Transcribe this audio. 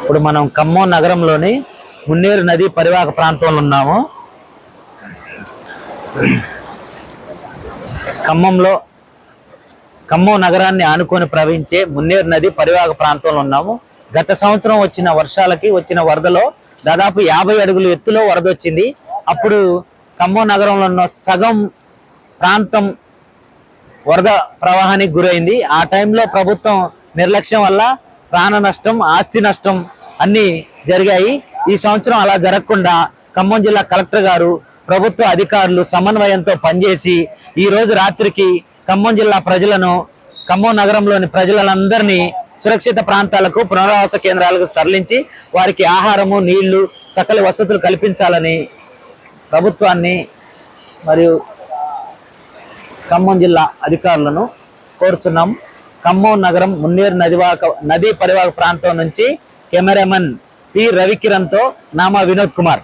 ఇప్పుడు మనం ఖమ్మం నగరంలోని మున్నేరు నది పరివాహక ప్రాంతంలో ఉన్నాము. ఖమ్మంలో ఖమ్మం నగరాన్ని ఆనుకొని ప్రవహించే మున్నేరు నది పరివాహక ప్రాంతంలో ఉన్నాము. గత సంవత్సరం వచ్చిన వర్షాలకి వచ్చిన వరదలో దాదాపు యాభై అడుగుల ఎత్తులో వరద వచ్చింది. అప్పుడు ఖమ్మం నగరంలో ఉన్న సగం ప్రాంతం వరద ప్రవాహానికి గురైంది. ఆ టైంలో ప్రభుత్వం నిర్లక్ష్యం వల్ల ప్రాణ నష్టం ఆస్తి నష్టం అన్నీ జరిగాయి. ఈ సంవత్సరం అలా జరగకుండా ఖమ్మం జిల్లా కలెక్టర్ గారు ప్రభుత్వ అధికారులు సమన్వయంతో పనిచేసి ఈ రోజు రాత్రికి ఖమ్మం జిల్లా ప్రజలను ఖమ్మం నగరంలోని ప్రజలందరినీ సురక్షిత ప్రాంతాలకు పునరావాస కేంద్రాలకు తరలించి వారికి ఆహారము నీళ్ళు సకల వసతులు కల్పించాలని ప్రభుత్వాన్ని మరియు ఖమ్మం జిల్లా అధికారులను కోరుతున్నాం. ఖమ్మం నగరం మున్నేరు నదివాక నదీ పరివాహక ప్రాంతం నుంచి కెమెరామెన్ పి రవికిరణ్తో నామా వినోద్ కుమార్.